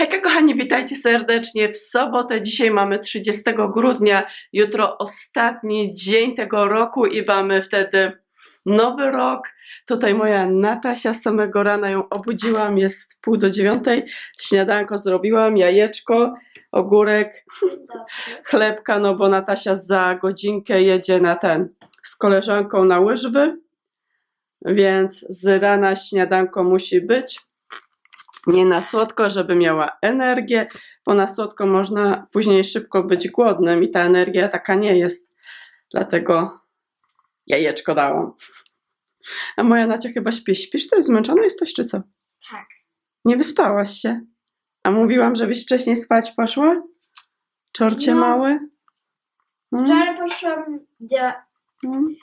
Hejka kochani, witajcie serdecznie w sobotę. Dzisiaj mamy 30 grudnia, jutro ostatni dzień tego roku i mamy wtedy nowy rok. Tutaj moja Natasia z samego rana ją obudziłam, jest pół do dziewiątej. Śniadanko zrobiłam, jajeczko, ogórek, chlebka, no bo Natasia za godzinkę jedzie na ten z koleżanką na łyżwy, więc z rana śniadanko musi być. Nie na słodko, żeby miała energię, bo na słodko można później szybko być głodnym i ta energia taka nie jest. Dlatego jajeczko dałam. A moja Nacia chyba śpi. Śpisz? To jest zmęczona jesteś czy co? Tak. Nie wyspałaś się? A mówiłam, żebyś wcześniej spać poszła? Czorcie No. mały? Mm, Wczoraj poszłam do, mm.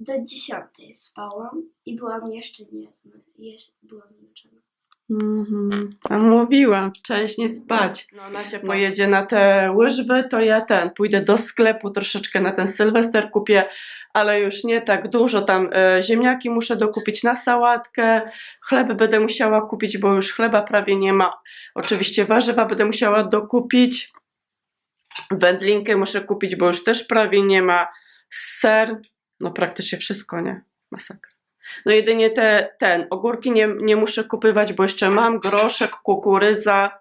do dziesiątej spałam i byłam jeszcze nie jeszcze byłam zmęczona. Mhm. A mówiłam, wcześniej spać. No, Nacia pojedzie na te łyżwy, to ja ten, pójdę do sklepu troszeczkę na ten Sylwester kupię, ale już nie tak dużo. Tam e, ziemniaki muszę dokupić na sałatkę, chleb będę musiała kupić, bo już chleba prawie nie ma. Oczywiście warzywa będę musiała dokupić. Wędlinkę muszę kupić, bo już też prawie nie ma. Ser, no praktycznie wszystko, nie? Masakra. No jedynie te, ten, ogórki nie, nie muszę kupywać, bo jeszcze mam groszek, kukurydza,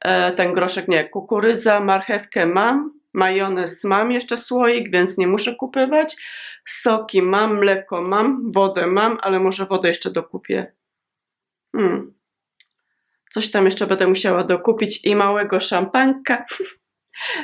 e, ten groszek nie, kukurydza, marchewkę mam, majonez mam jeszcze słoik, więc nie muszę kupywać, soki mam, mleko mam, wodę mam, ale może wodę jeszcze dokupię. Hmm. Coś tam jeszcze będę musiała dokupić i małego szampanka.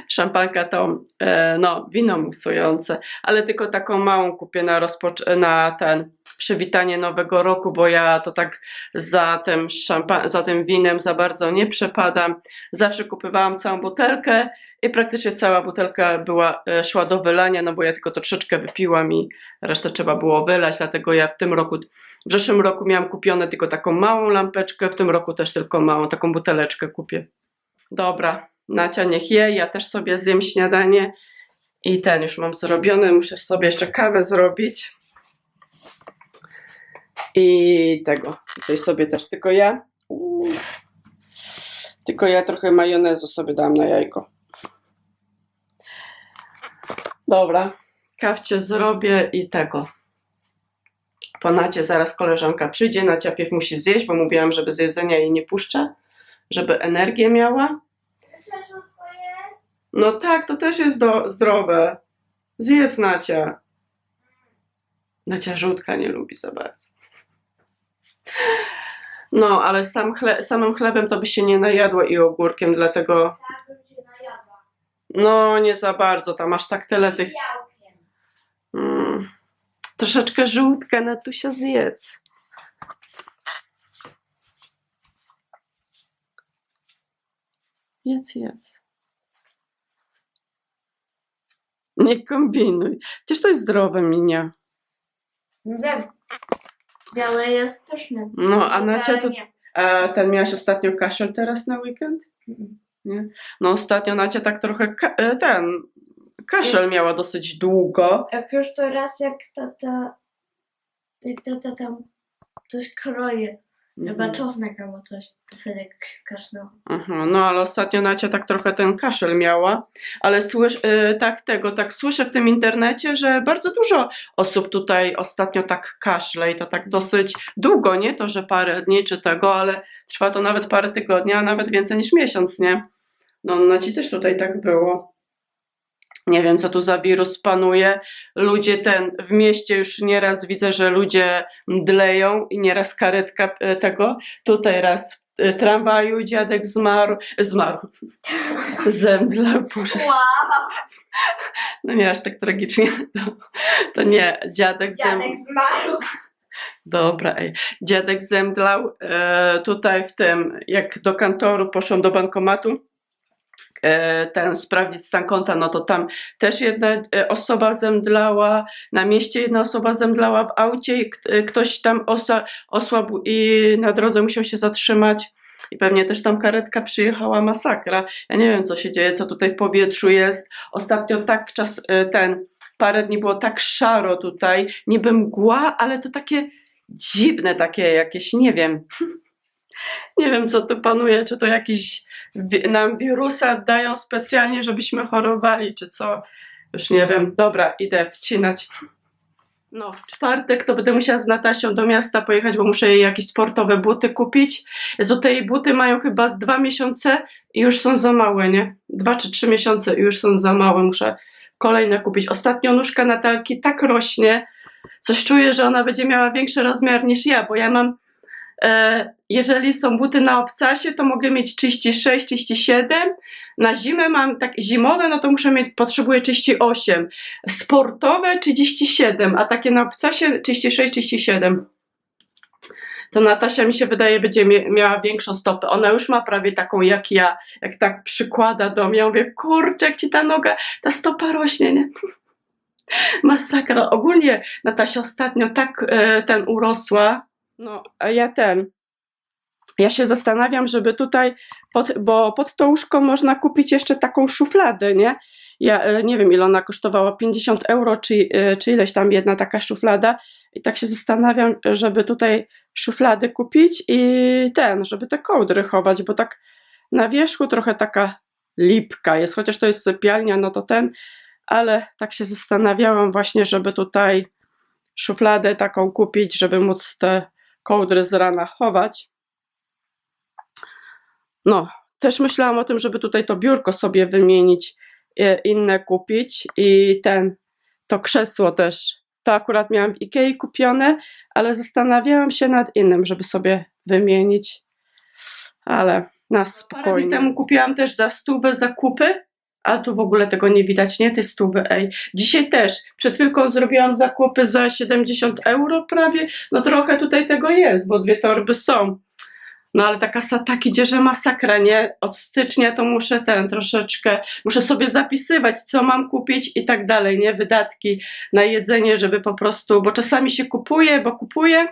Szampanka to e, no, wino musujące, ale tylko taką małą kupię na, rozpoc- na ten przywitanie nowego roku, bo ja to tak za tym, szampa- za tym winem za bardzo nie przepadam. Zawsze kupywałam całą butelkę i praktycznie cała butelka była, e, szła do wylania, no bo ja tylko troszeczkę wypiłam i resztę trzeba było wylać, dlatego ja w tym roku, w zeszłym roku miałam kupione tylko taką małą lampeczkę, w tym roku też tylko małą, taką buteleczkę kupię. Dobra, Nacia niech je, ja też sobie zjem śniadanie i ten już mam zrobiony, muszę sobie jeszcze kawę zrobić. I tego, tutaj sobie też, tylko ja, tylko ja trochę majonezu sobie dam na jajko. Dobra, kawcie zrobię i tego. Po Nacie zaraz koleżanka przyjdzie, Nacia pierw musi zjeść, bo mówiłam, żeby z jedzenia jej nie puszczę, żeby energię miała. No tak, to też jest do, zdrowe. Zjedz Nacia. Nacia żółtka nie lubi za bardzo. No, ale sam chle, samym chlebem to by się nie najadła i ogórkiem, dlatego no nie za bardzo, tam aż tak tyle tych... Mm, troszeczkę żółtka, Natusia zjedz. Jedz, jedz. Nie kombinuj. Przecież to jest zdrowe, Minia. Wiem. Białe jest pyszne. No, a Nacia to... Nie. A ten miałaś ostatnio kaszel teraz na weekend? Nie? No ostatnio Nacia tak trochę ka- e, ten kaszel miała dosyć długo. Jak już to raz jak tata jak tata tam coś kroje, chyba Mhm. czosnek albo coś, wtedy kasznął. Aha, no ale ostatnio Nacia tak trochę ten kaszel miała, ale słysz, e, tak tego, tak słyszę w tym internecie, że bardzo dużo osób tutaj ostatnio tak kaszle i to tak dosyć długo, nie to, że parę dni czy tego, ale trwa to nawet parę tygodni, a nawet więcej niż miesiąc, nie? No Naci też tutaj tak było. Nie wiem, co tu za wirus panuje. Ludzie ten, w mieście już nieraz widzę, że ludzie mdleją i nieraz karetka e, tego. Tutaj raz w e, tramwaju dziadek zmarł, zmarł, zemdlał, Boże, Wow! no nie aż tak tragicznie, to, to nie, dziadek zemdlał. Dziadek zmarł. Dobra, ej. Dziadek zemdlał e, tutaj w tym, jak do kantoru poszłam do bankomatu, ten sprawdzić stan konta, no to tam też jedna e, osoba zemdlała, na mieście jedna osoba zemdlała w aucie i e, ktoś tam osa, osłabł i na drodze musiał się zatrzymać. I pewnie też tam karetka przyjechała, masakra. Ja nie wiem, co się dzieje, co tutaj w powietrzu jest. Ostatnio tak czas, e, ten, parę dni było tak szaro tutaj, niby mgła, ale to takie dziwne, takie jakieś, nie wiem. Nie wiem, co tu panuje, czy to jakiś nam wirusa dają specjalnie, żebyśmy chorowali, czy co. Już nie wiem. Dobra, idę wcinać. No, w czwartek to będę musiała z Natasią do miasta pojechać, bo muszę jej jakieś sportowe buty kupić. Jezu, te jej buty mają chyba z dwa miesiące i już są za małe, nie? Dwa czy trzy miesiące i już są za małe. Muszę kolejne kupić. Ostatnio nóżka Natalki tak rośnie, coś czuję, że ona będzie miała większy rozmiar niż ja, bo ja mam jeżeli są buty na obcasie, to mogę mieć 36, 37. Na zimę mam tak zimowe, no to muszę mieć, potrzebuję 38. Sportowe 37, a takie na obcasie 36, 37. To Natasia mi się wydaje będzie miała większą stopę. Ona już ma prawie taką jak ja. Jak tak przykłada do mnie, ja mówię, kurczę, jak ci ta noga, ta stopa rośnie, nie? Masakra. Ogólnie Natasia ostatnio tak e, ten urosła, no, ja ten. Ja się zastanawiam, żeby tutaj, pod, bo pod to łóżko można kupić jeszcze taką szufladę, nie? Ja e, nie wiem, ile ona kosztowała, 50 euro, czy, e, czy ileś tam jedna taka szuflada. I tak się zastanawiam, żeby tutaj szuflady kupić i ten, żeby te kołdry chować, bo tak na wierzchu trochę taka lipka jest, chociaż to jest sypialnia, no to ten, ale tak się zastanawiałam właśnie, żeby tutaj szufladę taką kupić, żeby móc te kołdry z rana chować. No, też myślałam o tym, żeby tutaj to biurko sobie wymienić, e, inne kupić i ten, to krzesło też. To akurat miałam w Ikei kupione, ale zastanawiałam się nad innym, żeby sobie wymienić. Ale na spokojnie. temu kupiłam też za stówę zakupy, a tu w ogóle tego nie widać, nie? Tej stówy, ej. Dzisiaj też, przed chwilką zrobiłam zakupy za 70 euro prawie, no trochę tutaj tego jest, bo dwie torby są. No ale ta kasa tak idzie, że masakra, nie? Od stycznia to muszę ten troszeczkę, muszę sobie zapisywać, co mam kupić i tak dalej, nie? Wydatki na jedzenie, żeby po prostu, bo czasami się kupuje, bo kupuję,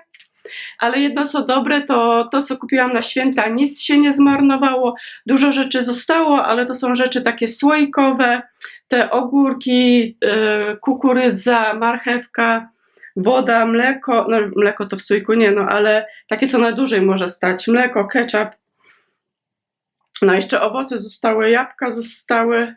ale jedno co dobre, to to, co kupiłam na święta, nic się nie zmarnowało, dużo rzeczy zostało, ale to są rzeczy takie słoikowe, te ogórki, yy, kukurydza, marchewka, woda, mleko, no mleko to w słoiku nie, no ale takie co na dłużej może stać, mleko, ketchup, no jeszcze owoce zostały, jabłka zostały,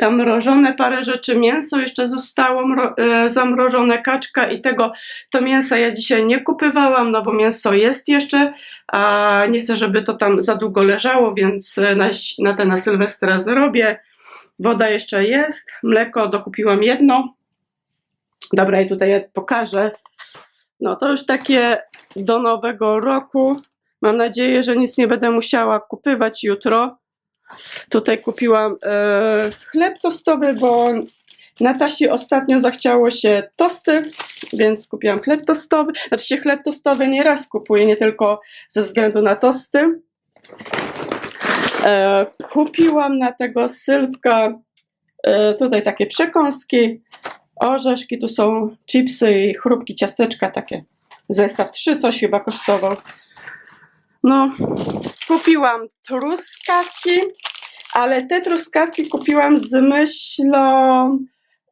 tam mrożone parę rzeczy, mięso jeszcze zostało e, zamrożone, kaczka i tego, to mięsa ja dzisiaj nie kupywałam, no bo mięso jest jeszcze, a nie chcę, żeby to tam za długo leżało, więc e, na, na te na Sylwestra zrobię. Woda jeszcze jest, mleko dokupiłam jedno. Dobra, i tutaj pokażę. No to już takie do nowego roku. Mam nadzieję, że nic nie będę musiała kupywać jutro. Tutaj kupiłam e, chleb tostowy, bo Natasi ostatnio zachciało się tosty, więc kupiłam chleb tostowy. Znaczy się chleb tostowy nieraz kupuję, nie tylko ze względu na tosty. E, kupiłam na tego sylwka e, tutaj takie przekąski, orzeszki, tu są chipsy i chrupki, ciasteczka takie. Zestaw 3 coś chyba kosztował. No, kupiłam truskawki, ale te truskawki kupiłam z myślą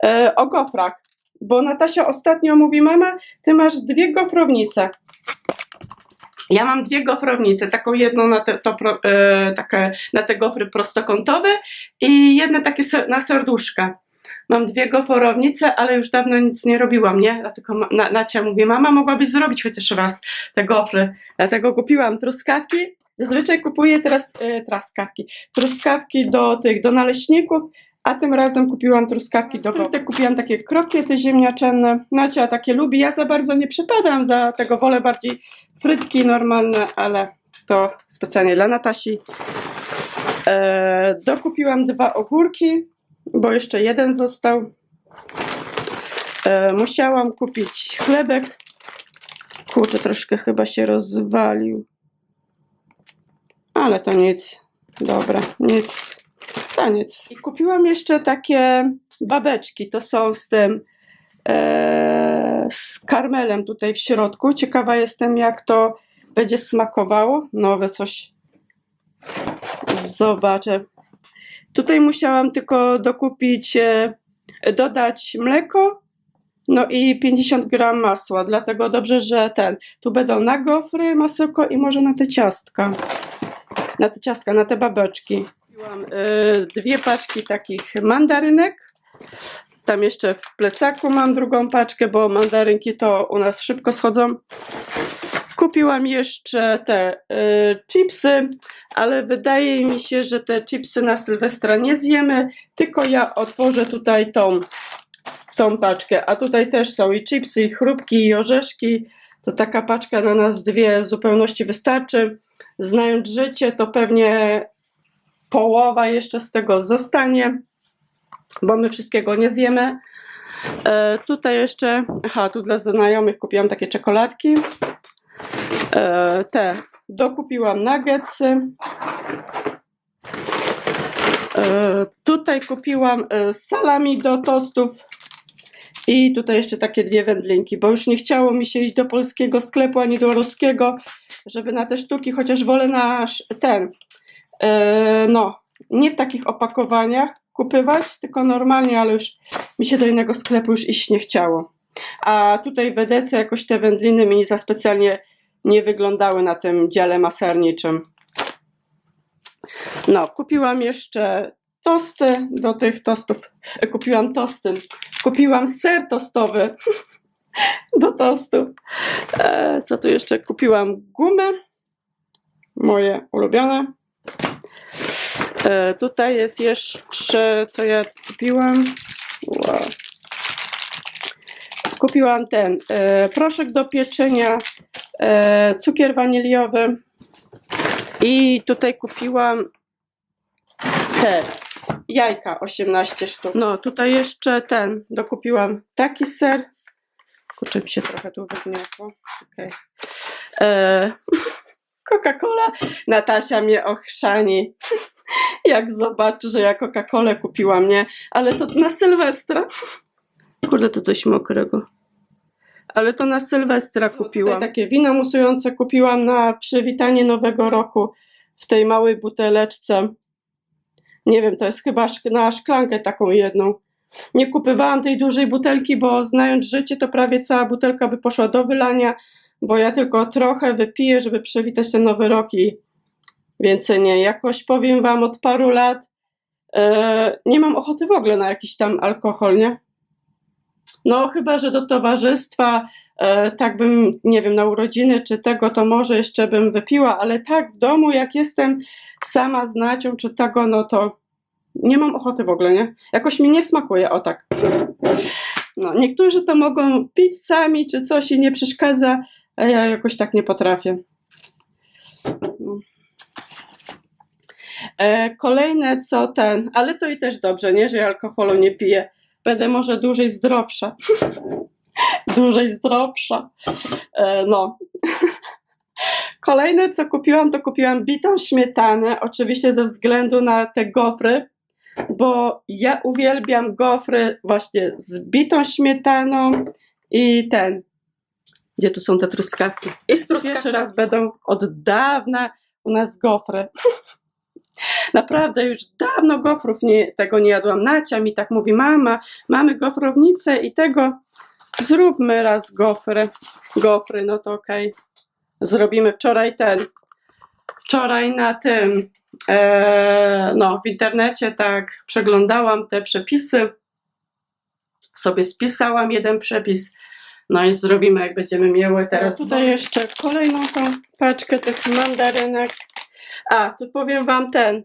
e, o gofrach, bo Natasia ostatnio mówi, mama, ty masz dwie gofrownice. Ja mam dwie gofrownice, taką jedną na te, to, e, takie, na te gofry prostokątowe i jedne takie na serduszka. Mam dwie goforownice, ale już dawno nic nie robiłam, nie? Dlatego na, Nacia mówi, mama mogłabyś zrobić chociaż raz te gofry. Dlatego kupiłam truskawki. Zazwyczaj kupuję teraz e, truskawki. Truskawki do tych, do naleśników, a tym razem kupiłam truskawki do gofry. Kupiłam takie krokiety ziemniaczane. Nacia takie lubi. Ja za bardzo nie przypadam za tego, wolę bardziej frytki normalne, ale to specjalnie dla Natasi. E, dokupiłam dwa ogórki, bo jeszcze jeden został. E, musiałam kupić chlebek. Kurczę, troszkę chyba się rozwalił. Ale to nic. Dobra, nic. To nic. I kupiłam jeszcze takie babeczki. To są z tym e, z karmelem tutaj w środku. Ciekawa jestem, jak to będzie smakowało. Nowe coś. Zobaczę. Tutaj musiałam tylko dokupić, e, dodać mleko No i 50 gram masła, dlatego dobrze, że ten. Tu będą na gofry masełko i może na te ciastka. Na te ciastka, na te babeczki. Kupiłam y, dwie paczki takich mandarynek. Tam jeszcze w plecaku mam drugą paczkę, bo mandarynki to u nas szybko schodzą. Kupiłam jeszcze te y, chipsy, ale wydaje mi się, że te chipsy na Sylwestra nie zjemy, tylko ja otworzę tutaj tą, tą paczkę. A tutaj też są i chipsy, i chrupki, i orzeszki. To taka paczka na nas dwie zupełności wystarczy. Znając życie, to pewnie połowa jeszcze z tego zostanie, bo my wszystkiego nie zjemy. E, tutaj jeszcze, aha, tu dla znajomych kupiłam takie czekoladki. E, te dokupiłam nuggetsy. E, tutaj kupiłam e, salami do tostów. I tutaj jeszcze takie dwie wędlinki, bo już nie chciało mi się iść do polskiego sklepu ani do ruskiego, żeby na te sztuki, chociaż wolę nasz ten, no, nie w takich opakowaniach kupywać, tylko normalnie, ale już mi się do innego sklepu już iść nie chciało. A tutaj w Edece jakoś te wędliny mi za specjalnie nie wyglądały na tym dziale maserniczym. No, kupiłam jeszcze tosty do tych tostów. Kupiłam tosty. Kupiłam ser tostowy do tostów. E, co tu jeszcze? Kupiłam gumy. Moje ulubione. E, tutaj jest jeszcze, co ja kupiłam. Wow. Kupiłam ten e, proszek do pieczenia, e, cukier waniliowy i tutaj kupiłam te jajka 18 sztuk. No tutaj jeszcze ten dokupiłam taki ser. Kurczę mi się trochę tu wygniotło. Okay. E, Coca-Cola. Natasia mnie ochrzani. Jak zobaczy, że ja Coca-Colę kupiłam, nie? Ale to na Sylwestra. Kurde, to coś mokrego. Ale to na Sylwestra kupiłam. Tutaj takie wino musujące kupiłam na przywitanie Nowego Roku w tej małej buteleczce. Nie wiem, to jest chyba na szklankę taką jedną. Nie kupywałam tej dużej butelki, bo znając życie, to prawie cała butelka by poszła do wylania, bo ja tylko trochę wypiję, żeby przywitać ten Nowy Rok i więcej nie. Jakoś powiem Wam od paru lat, e, nie mam ochoty w ogóle na jakiś tam alkohol, nie? No, chyba, że do towarzystwa, e, tak bym, nie wiem, na urodziny czy tego, to może jeszcze bym wypiła, ale tak w domu, jak jestem sama z Nacią czy tego, no to nie mam ochoty w ogóle, nie? Jakoś mi nie smakuje, o tak. No, niektórzy to mogą pić sami czy coś i nie przeszkadza, a ja jakoś tak nie potrafię. No. E, kolejne co ten, ale to i też dobrze, nie, że alkoholu nie piję. Będę może dłużej zdrowsza. dłużej zdrowsza. E, no. Kolejne co kupiłam, to kupiłam bitą śmietanę, oczywiście ze względu na te gofry, bo ja uwielbiam gofry właśnie z bitą śmietaną i ten, gdzie tu są te truskawki. I z truskawki. Pierwszy raz będą od dawna u nas gofry. Naprawdę już dawno gofrów nie, tego nie jadłam. Nacia mi tak mówi, mama, mamy gofrownicę i tego zróbmy raz gofry. Gofry, no to okej. Zrobimy wczoraj ten. Wczoraj na tym, e, no w internecie tak przeglądałam te przepisy. Sobie spisałam jeden przepis. No i zrobimy, jak będziemy miały teraz. Tutaj jeszcze kolejną tą paczkę tych mandarynek. A, tu powiem wam ten.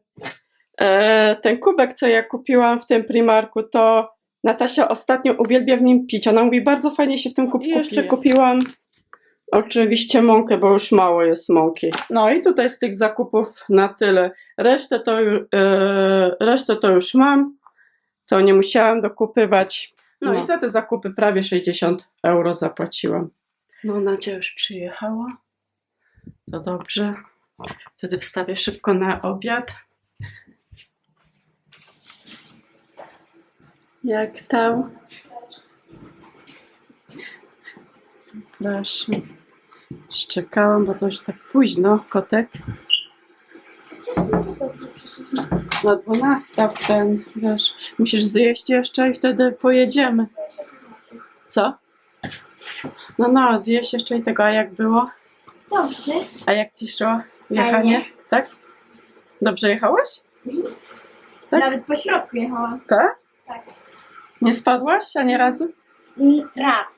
E, ten kubek, co ja kupiłam w tym Primarku, to Natasia ostatnio uwielbia w nim pić. Ona mówi, bardzo fajnie się w tym kubku I jeszcze kupiłam oczywiście mąkę, bo już mało jest mąki. No i tutaj z tych zakupów na tyle. Resztę to, e, resztę to już mam. To nie musiałam dokupywać. No, No. i za te zakupy prawie 60 euro zapłaciłam. No Nacia już przyjechała. To dobrze. Wtedy wstawię szybko na obiad. Jak tam? Zapraszam. Szczekałam, bo to już tak późno, kotek. Przyszliśmy. Na 12 ten, wiesz, musisz zjeść jeszcze i wtedy pojedziemy. Co? No no, zjeść jeszcze i tego, a jak było? Dobrze. A jak ci szło jechanie? Fajnie. Tak? Dobrze jechałaś? Tak? Nawet po środku jechałam. Tak? Tak. Nie spadłaś ani razu? Mm, Raz.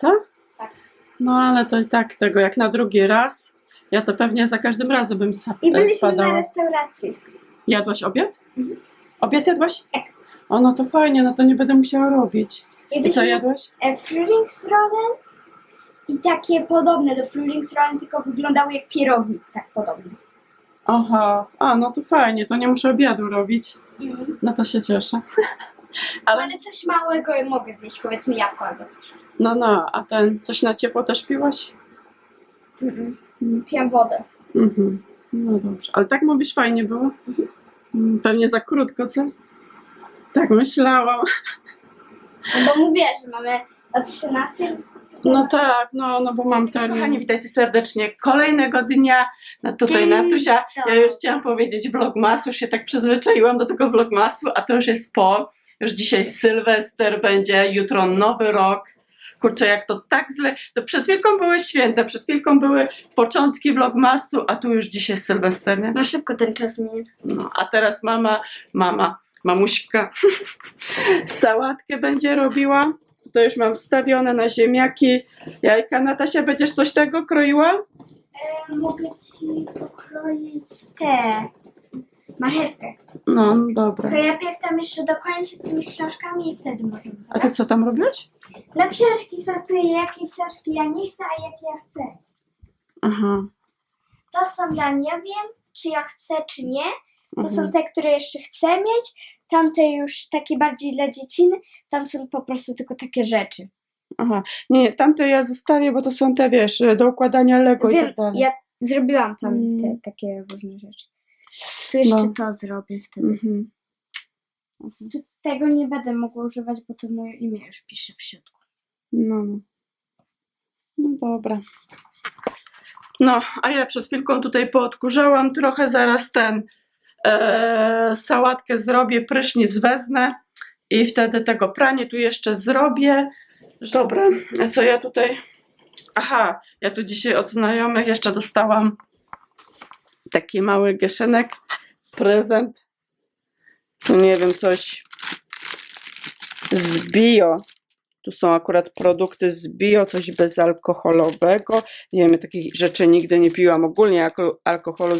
Tak? Tak. No ale to i tak tego, jak na drugi raz, ja to pewnie za każdym razem bym sa- I byliśmy spadała. na restauracji. Jadłaś obiad? Mhm. Obiad jadłaś? Tak. O, no to fajnie, no to nie będę musiała robić. I co Jedliśmy jadłaś? e, Frühlingsrollen i takie podobne do Frühlingsrollen, tylko wyglądały jak pierogi. Tak podobne. Aha, a no to fajnie, to nie muszę obiadu robić. No to się cieszę. Ale, Ale coś małego mogę zjeść, powiedzmy jabłko albo coś. no, no, a ten, coś na ciepło też piłaś? Piłam wodę. Mhm. No dobrze, ale tak mówisz, fajnie było? Mm, Pewnie za krótko, co? Tak myślałam. No bo mówię, że mamy od 13. No tak, no, no bo mam ten... Kochani, witajcie serdecznie kolejnego dnia. No tutaj Dzień Natusia, ja już chciałam powiedzieć vlogmas, już się tak przyzwyczaiłam do tego vlogmasu, a to już jest po. Już dzisiaj Sylwester będzie, jutro Nowy Rok. Kurczę, jak to tak źle. To przed chwilką były święta, przed chwilką były początki vlogmasu, a tu już dzisiaj Sylwester, nie? No szybko ten czas minie. No, a teraz mama, mama, mamuśka sałatkę będzie robiła. To już mam wstawione na ziemniaki, jajka. Natasia, będziesz coś tego kroiła? E, mogę ci pokroić te marchewkę. No, dobra. To ja pierw tam jeszcze dokończę z tymi książkami i wtedy możemy. A ty co tam robisz? No książki sortuję, jakie książki ja nie chcę, a jakie ja chcę. Aha. To są ja nie wiem, czy ja chcę, czy nie. To mhm. są te, które jeszcze chcę mieć. Tamte już takie bardziej dla dzieciny. Tam są po prostu tylko takie rzeczy. Aha. Nie, nie, tamte ja zostawię, bo to są te, wiesz, do układania Lego i Wiem, tak dalej. ja zrobiłam tam Mm. te, takie różne rzeczy. Tu jeszcze No. to zrobię wtedy. Mhm. Tego nie będę mogła używać, bo to moje imię już pisze w środku. No, no. No dobra. No, a ja przed chwilką tutaj poodkurzałam trochę, zaraz ten sałatkę zrobię, prysznic wezmę i wtedy tego pranie tu jeszcze zrobię. Dobra, co ja tutaj... Aha, ja tu dzisiaj od znajomych jeszcze dostałam taki mały gieszynek, prezent. Tu nie wiem, coś z bio. Tu są akurat produkty z bio, coś bezalkoholowego. Nie wiem, takich rzeczy nigdy nie piłam. Ogólnie alko- alkoholu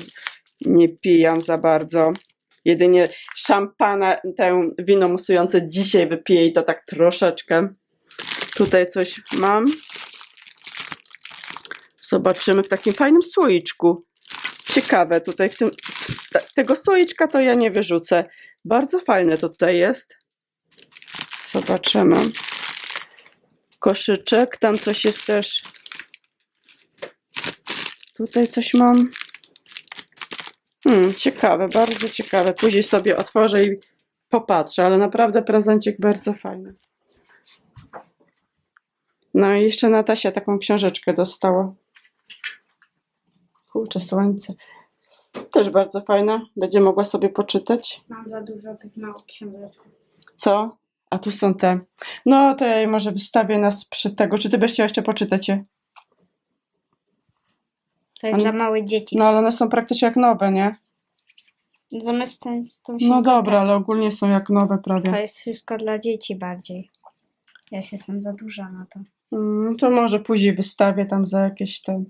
nie pijam za bardzo. Jedynie szampana, tę wino musujące dzisiaj wypiję i to tak troszeczkę. Tutaj coś mam. Zobaczymy w takim fajnym słoiczku. Ciekawe, tutaj w tym, w te- tego słoiczka to ja nie wyrzucę. Bardzo fajne to tutaj jest. Zobaczymy koszyczek. Tam coś jest też. Tutaj coś mam. Hmm, ciekawe, bardzo ciekawe. Później sobie otworzę i popatrzę, ale naprawdę prezencik bardzo fajny. No i jeszcze Natasia taką książeczkę dostała. Kurczę, słońce. Też bardzo fajna. Będzie mogła sobie poczytać. Mam za dużo tych małych książeczek. Co? A tu są te. No to ja jej może wystawię nas przy tego. Czy ty byś chciała jeszcze poczytać je? To jest dla małych dzieci. No ale one są praktycznie jak nowe, nie? Zamiast ten, z tą No dobra, ale ogólnie są jak nowe To prawie. jest wszystko dla dzieci bardziej. Ja się jestem za duża na to. Mm, to może później wystawię tam za jakieś ten.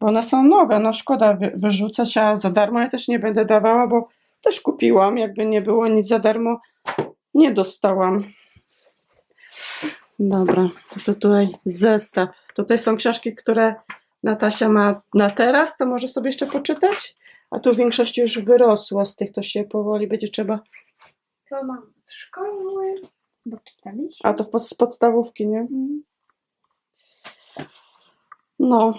Bo one są nowe, no szkoda wy, wyrzucać, a za darmo ja też nie będę dawała, bo też kupiłam. Jakby nie było nic za darmo, nie dostałam. Dobra, to tutaj zestaw. Tutaj są książki, które Natasia ma na teraz, co może sobie jeszcze poczytać. A tu większość już wyrosła z tych, to się powoli będzie trzeba. To mam od szkoły. Bo czytaliście? A to w pod, z podstawówki, nie? No.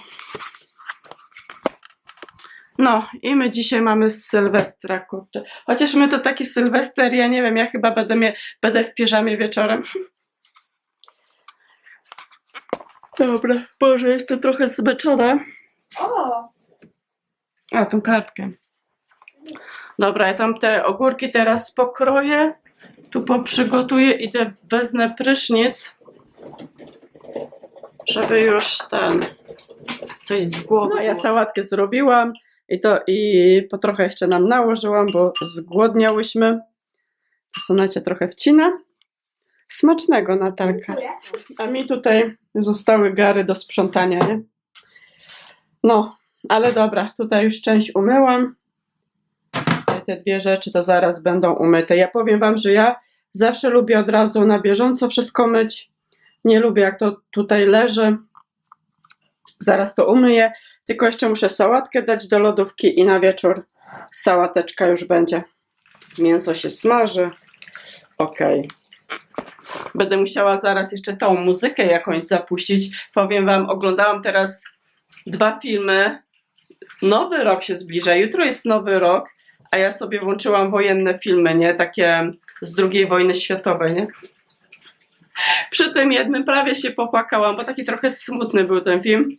No, i my dzisiaj mamy Sylwestra, kurczę. Chociaż my to taki Sylwester, ja nie wiem, ja chyba będę, mie- będę w piżamie wieczorem. Dobra, Boże, jestem trochę zmęczona. O! A, tą kartkę. Dobra, ja tam te ogórki teraz pokroję. Tu poprzygotuję i te wezmę prysznic. żeby już ten coś z głowy. No ja sałatkę zrobiłam i to i po trochę jeszcze nam nałożyłam, bo zgłodniałyśmy. To Sonacie trochę wcina. Smacznego Natalka. A mi tutaj zostały gary do sprzątania, nie? No, ale dobra, tutaj już część umyłam. Te dwie rzeczy to zaraz będą umyte. Ja powiem Wam, że ja zawsze lubię od razu na bieżąco wszystko myć. Nie lubię, jak to tutaj leży. Zaraz to umyję. Tylko jeszcze muszę sałatkę dać do lodówki i na wieczór sałateczka już będzie. Mięso się smaży. Okej. Będę musiała zaraz jeszcze tą muzykę jakąś zapuścić. Powiem Wam, oglądałam teraz dwa filmy. Nowy rok się zbliża. Jutro jest nowy rok, a ja sobie włączyłam wojenne filmy, nie? Takie z II wojny światowej, nie? Przy tym jednym prawie się popłakałam, bo taki trochę smutny był ten film.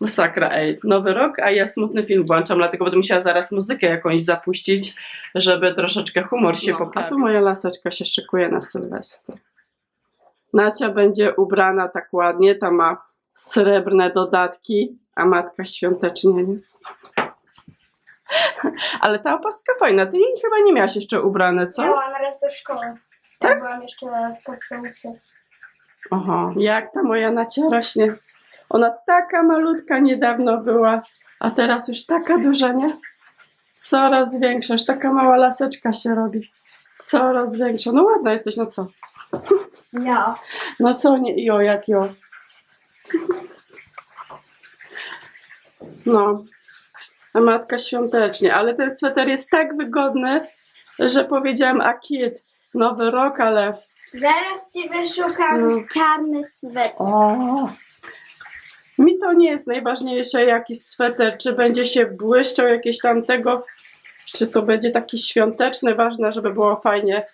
Masakra, ej. Nowy rok, a ja smutny film włączam, dlatego będę musiała zaraz muzykę jakąś zapuścić, żeby troszeczkę humor się No, poprawił. A tu moja laseczka się szykuje na Sylwester. Nacia będzie ubrana tak ładnie, ta ma srebrne dodatki, a matka świątecznie, nie? Ale ta opaska fajna, ty jej chyba nie miałaś jeszcze ubrane, co? Miałam raz do szkoły. Tak? Byłam jeszcze w podstawówce. Oho, jak ta moja Nacia rośnie. Ona taka malutka niedawno była, a teraz już taka duża, nie? Coraz większa, już taka mała laseczka się robi. Coraz większa. No ładna jesteś, no co? Ja. No co nie, jo, jak jo. No, a matka świątecznie, ale ten sweter jest tak wygodny, że powiedziałam, a kid, nowy rok, ale Zaraz ci wyszukam No. czarny sweter. O. Mi to nie jest najważniejsze, jaki sweter, czy będzie się błyszczał jakieś tamtego, czy to będzie taki świąteczny, ważne, żeby było fajnie,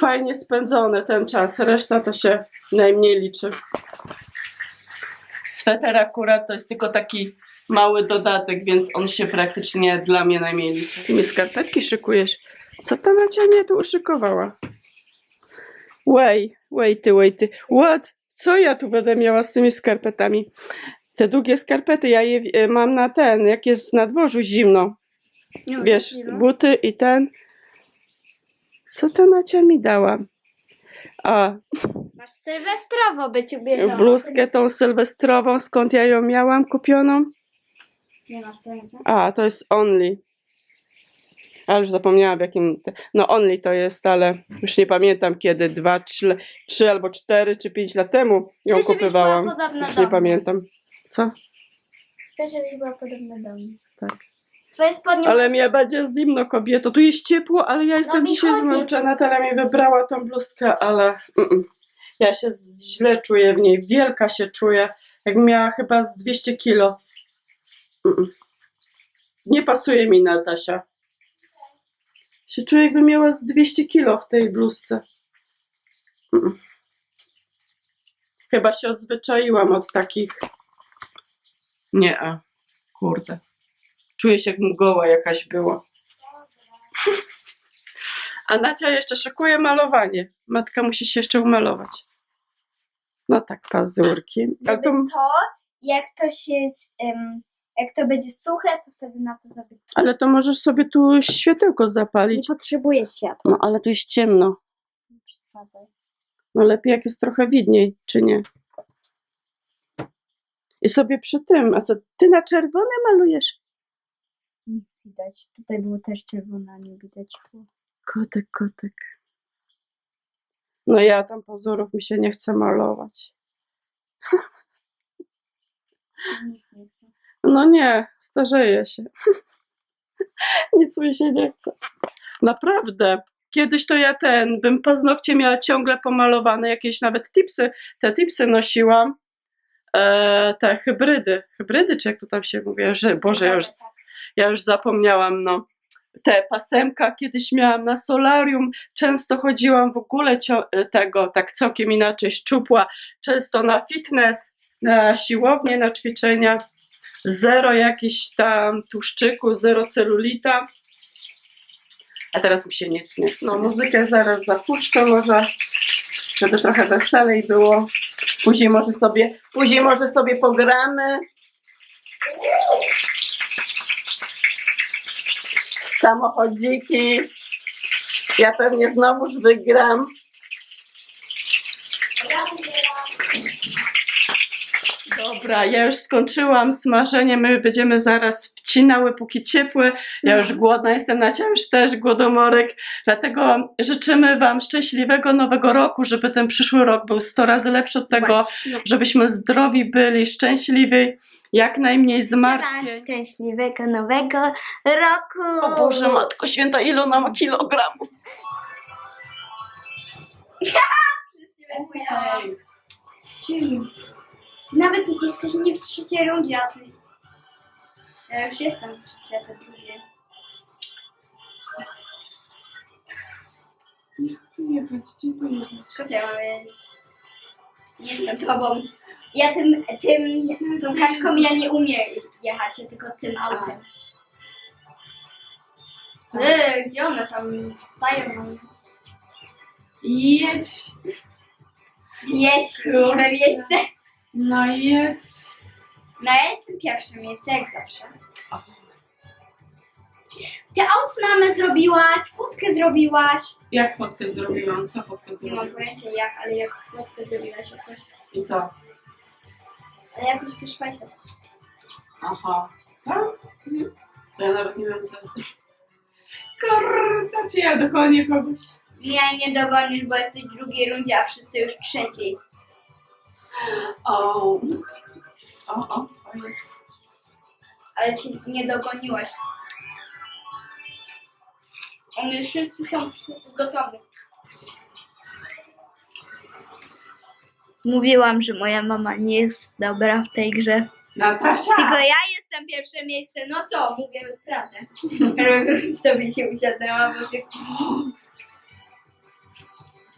fajnie spędzony ten czas. Reszta to się najmniej liczy. Sweter akurat to jest tylko taki mały dodatek, więc on się praktycznie dla mnie najmniej liczy. Ty mi skarpetki szykujesz. Co ta Nacia mnie tu uszykowała? Way, wait, ty, wait, ty. What? Co ja tu będę miała z tymi skarpetami? Te długie skarpety, ja je e, mam na ten, jak jest na dworzu zimno. No, Wiesz, buty i ten. Co ta Nacia mi dała? A, Masz sylwestrowo być ubierzona. bluzkę tą sylwestrową, skąd ja ją miałam kupioną? Nie masz pojęcia. A, to jest Only. A już zapomniałam w jakim. Te... No, Only to jest, ale już nie pamiętam kiedy. Dwa, trzy, trzy albo cztery, czy pięć lat temu ją żebyś kupywałam. była podobna Już do nie mnie. pamiętam. Co? Chcę, żebyś była podobna do mnie. Tak. Twoje spodnie Ale mnie będzie zimno, kobieto. Tu jest ciepło, ale ja jestem mi dzisiaj chodzi. zmęczona. Tyle mi wybrała tą bluzkę, ale mm-mm. ja się z- źle czuję w niej. Wielka się czuję. Jak miała chyba z 200 kilo. Mm-mm. Nie pasuje mi Natasia. Się czuję, jakby miała z 200 kilo w tej bluzce. Mm-mm. Chyba się odzwyczaiłam od takich. Nie, a kurde. Czuję się, jakbym goła jakaś była. A Nacia jeszcze szykuje malowanie. Matka musi się jeszcze umalować. No tak, pazurki. Ale to, to, jak to się, z- em, jak to będzie suche, to wtedy na to zrobię. ale to możesz sobie tu światełko Nie zapalić. potrzebuję światła. No ale tu jest ciemno. Przesadzaj. No lepiej jak jest trochę widniej, czy nie? I sobie przy tym, a co, ty na czerwone malujesz? Widać. Tutaj było też czerwona, nie widać było. Kotek, kotek. No ja tam pazurów mi się nie chce malować. Nic nie chcę. No nie, starzeję się. Nic mi się nie chce. Naprawdę. Kiedyś to ja ten, bym paznokcie miała ciągle pomalowane, jakieś nawet tipsy, te tipsy nosiłam. E, te hybrydy. Hybrydy, czy jak to tam się mówi? Że, Boże, ja już. Ja już zapomniałam, no. Te pasemka kiedyś miałam na solarium, często chodziłam w ogóle cio- tego, tak całkiem inaczej, szczupła, często na fitness, na siłownię, na ćwiczenia zero jakiś tam tłuszczyku, zero celulita. A teraz mi się nic nie. No muzykę zaraz zapuszczę może, żeby trochę weselej było. Później może sobie, później może sobie pogramy. W samochodziki. Ja pewnie znowuż wygram. Dobra, ja już skończyłam smażenie. My będziemy zaraz wcinały, póki ciepłe. Ja już głodna jestem, Nacia już też głodomorek. Dlatego życzymy Wam szczęśliwego nowego roku, żeby ten przyszły rok był 100 razy lepszy od tego, Właśnie. żebyśmy zdrowi byli, szczęśliwi, jak najmniej zmartwień. szczęśliwego nowego roku! O Boże, Matko Święta, ile ona ma kilogramów? Ty nawet jesteś nie w trzeciej rundzie, a ty... Ja już jestem w trzeciej, a ty drugiej. Nie chodź. Skąd ja mam wiedzieć? Nie jestem tobą. Ja tym, tym, tą kaczką ja nie umiem jechać, ja tylko tym autem. Yy, gdzie one tam dają? Jedź, Jedź w Kurczę. swoje miejsce. no jedź. No ja jestem pierwsze miejsce, jak zawsze. Ty outnamę zrobiłaś, fotkę zrobiłaś. Jak fotkę zrobiłam? Co fotkę Nie mam zrobiłam? pojęcia jak, ale jak fotkę zrobiłaś jakoś. I co? Ale jakoś kaszpajsia. Aha. Tak? To ja nawet nie wiem co jest. Kurde, czy ja dogonię kogoś? Nie, nie dogonisz, bo jesteś w drugiej rundzie, a wszyscy już w trzeciej. O. O, o, o jest. Ale cię nie dogoniłaś. One wszyscy są gotowi. Mówiłam, że moja mama nie jest dobra w tej grze. Natasza! Tylko ja jestem pierwsze miejsce. No co, mówię prawdę. w tobie się usiadłam, bo się...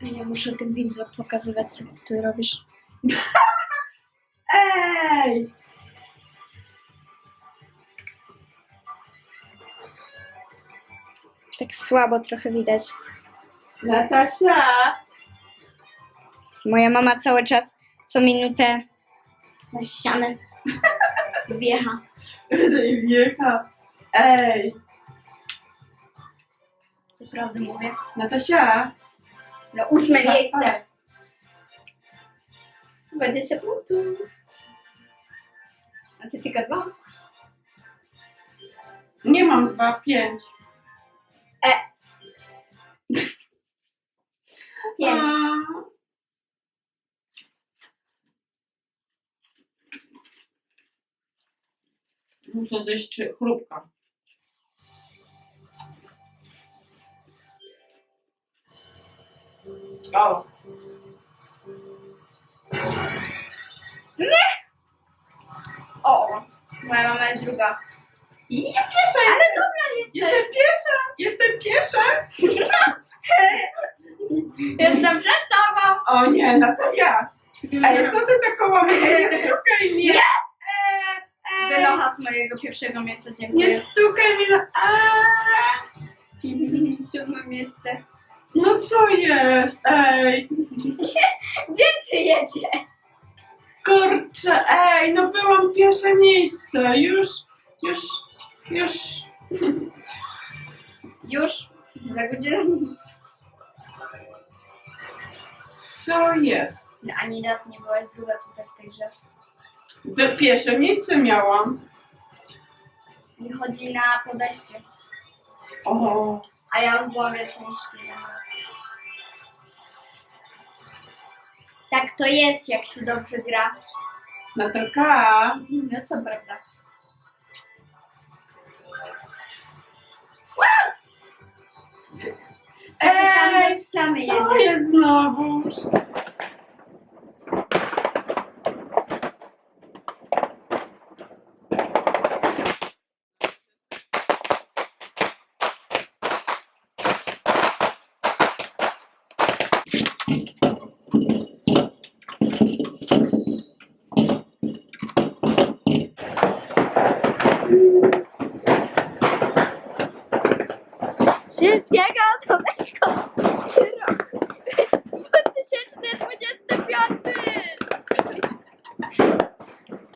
Ja muszę tym widzom pokazywać, co ty tu robisz. Ej! Tak słabo trochę widać. Natasia! Moja mama cały czas, co minutę na ścianę wjecha. Ej, wiecha. Ej! Co prawda mówię. Natasia! Na ósme miejsce. 20 punktów. A ty tylko dwa? Nie mam dwa, pięć. Pięć. A. Muszę zjeść czy chrupka. O, O, moja mama jest druga. i ja pierwsza Ale jestem. dobra jest. Jestem pierwsza, jestem pierwsza. Jestem przed tobą. O nie, Natalia. Ej, co ty tak koło mnie? Nie stukaj mnie. Nie. E, e, Wynocha z mojego pierwszego miejsca, nie dziękuję. stukaj mnie. Na... A. Siódme miejsce. No co jest? Ej, Gdzie ty jedziesz? Kurczę, ej, no byłam pierwsze miejsce. Już, już, już. Już? Za godzinę? Co jest? No, ani raz nie byłaś druga tutaj w tej grze. By- Pierwsze miejsce miałam. Nie chodzi na podejście. O, A ja już byłam lepsza niż. Tak to jest, jak się dobrze gra. Natalka. No co prawda. Ej, ściany co jedzie. jest znowu? Wszystkiego dobrego.